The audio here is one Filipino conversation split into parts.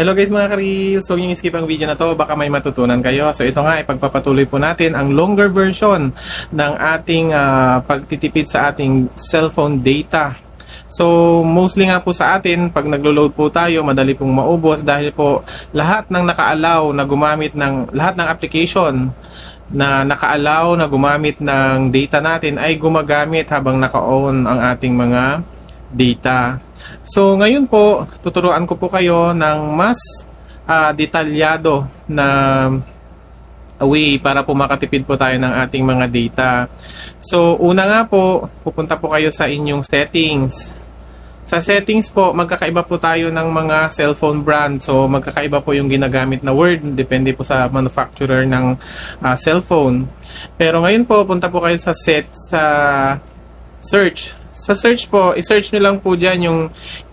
Hello guys mga karis! So yung skip ang video na to, baka may matutunan kayo. So ito nga, ipagpapatuloy po natin ang longer version ng ating ah, pagtitipid sa ating cellphone data. So mostly nga po sa atin, pag naglo-load po tayo, madali pong maubos dahil po lahat ng naka-allow na gumamit ng, lahat ng application na naka-allow na gumamit ng data natin ay gumagamit habang naka-on ang ating mga data. So ngayon po, tuturuan ko po kayo ng mas ah, detalyado na way para po makatipid po tayo ng ating mga data. So una nga po, pupunta po kayo sa inyong settings. Sa settings po, magkakaiba po tayo ng mga cellphone brand. So, magkakaiba po yung ginagamit na word. Depende po sa manufacturer ng ah, cellphone. Pero ngayon po, punta po kayo sa set sa search. Sa search po, i-search nyo lang po dyan yung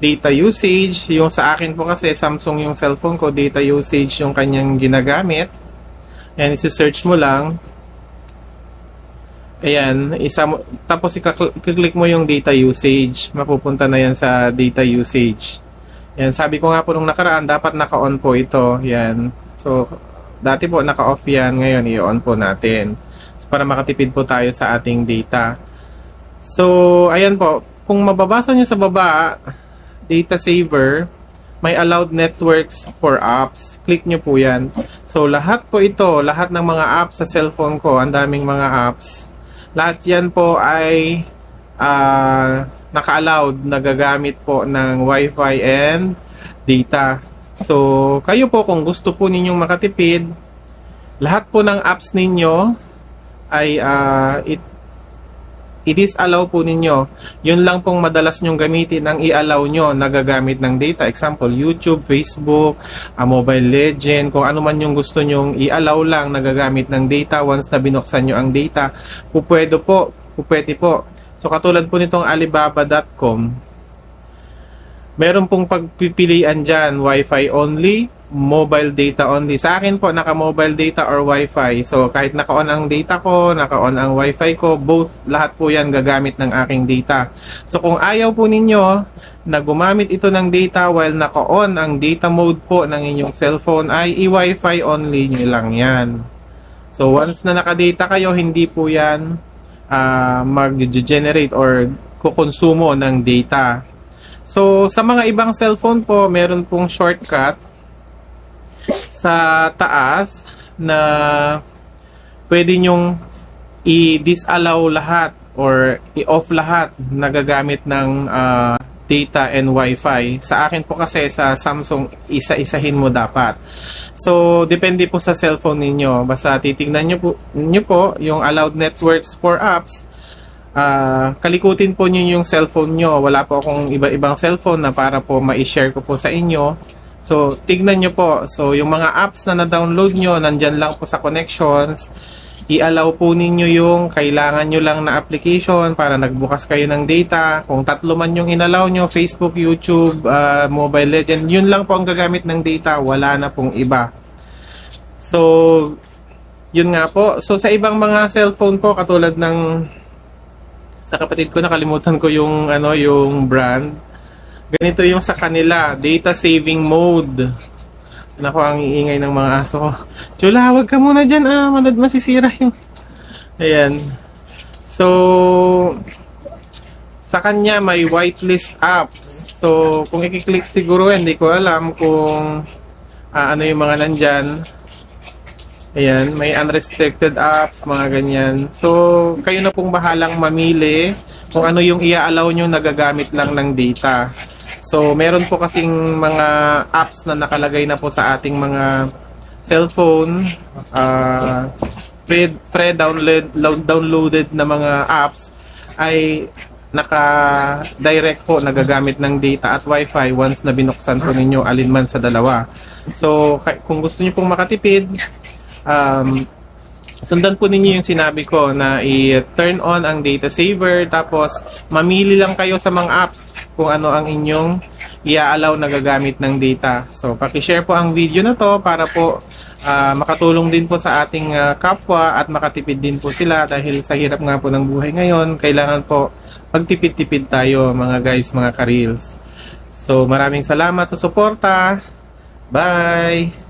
data usage. Yung sa akin po kasi, Samsung yung cellphone ko, data usage yung kanyang ginagamit. Ayan, isi-search mo lang. Ayan, isa mo, tapos i-click mo yung data usage. Mapupunta na yan sa data usage. Yan, sabi ko nga po nung nakaraan, dapat naka-on po ito. Yan. So, dati po naka-off yan. Ngayon, i-on po natin. So, para makatipid po tayo sa ating data. So, ayan po. Kung mababasa nyo sa baba, data saver, may allowed networks for apps. Click nyo po yan. So, lahat po ito, lahat ng mga apps sa cellphone ko, ang daming mga apps. Lahat yan po ay ah, naka-allowed, nagagamit po ng Wi-Fi and data. So, kayo po kung gusto po ninyong makatipid, lahat po ng apps ninyo ay ah, it i-disallow po ninyo. Yun lang pong madalas nyong gamitin ang i-allow nyo na gagamit ng data. Example, YouTube, Facebook, ah, Mobile Legend, kung ano man yung gusto nyong i-allow lang na gagamit ng data once na binuksan nyo ang data, pupwede po, pupwede po. So katulad po nitong Alibaba.com, meron pong pagpipilian dyan, Wi-Fi only, mobile data only. Sa akin po, naka-mobile data or Wi-Fi. So, kahit naka-on ang data ko, naka-on ang Wi-Fi ko, both, lahat po yan gagamit ng aking data. So, kung ayaw po ninyo na gumamit ito ng data while naka-on ang data mode po ng inyong cellphone, ay i-Wi-Fi only nyo lang yan. So, once na naka-data kayo, hindi po yan ah, mag-generate or kukonsumo ng data. So, sa mga ibang cellphone po, meron pong shortcut sa taas na pwede nyong i-disallow lahat or i-off lahat na gagamit ng ah, data and Wi-Fi. Sa akin po kasi sa Samsung, isa-isahin mo dapat. So, depende po sa cellphone ninyo. Basta titignan nyo po, nyo po yung allowed networks for apps Ah, kalikutin po niyo yung cellphone nyo. Wala po akong iba-ibang cellphone na para po ma-share ko po sa inyo. So, tignan nyo po. So, yung mga apps na na-download nyo, nandyan lang po sa connections. I-allow po ninyo yung kailangan nyo lang na application para nagbukas kayo ng data. Kung tatlo man yung inallow nyo, Facebook, YouTube, ah, Mobile Legend, yun lang po ang gagamit ng data. Wala na pong iba. So, yun nga po. So, sa ibang mga cellphone po, katulad ng sa kapatid ko nakalimutan ko yung ano yung brand. Ganito yung sa kanila, data saving mode. Nako ang iingay ng mga aso. Chula, wag ka muna diyan ah, malad masisira yung. Ayan. So sa kanya may whitelist apps. So kung i-click siguro hindi ko alam kung ah, ano yung mga nandyan. Ayan, may unrestricted apps, mga ganyan. So, kayo na pong bahalang mamili kung ano yung i-allow nyo na gagamit lang ng data. So, meron po kasing mga apps na nakalagay na po sa ating mga cellphone, uh, pre, pre-download downloaded na mga apps ay naka-direct po nagagamit ng data at wifi once na binuksan po ninyo alinman sa dalawa. So, kung gusto niyo pong makatipid, um, sundan po ninyo yung sinabi ko na i-turn on ang data saver tapos mamili lang kayo sa mga apps kung ano ang inyong i-allow na gagamit ng data. So, paki-share po ang video na to para po ah, makatulong din po sa ating ah, kapwa at makatipid din po sila dahil sa hirap nga po ng buhay ngayon, kailangan po magtipid-tipid tayo mga guys, mga ka-reels. So, maraming salamat sa suporta Bye!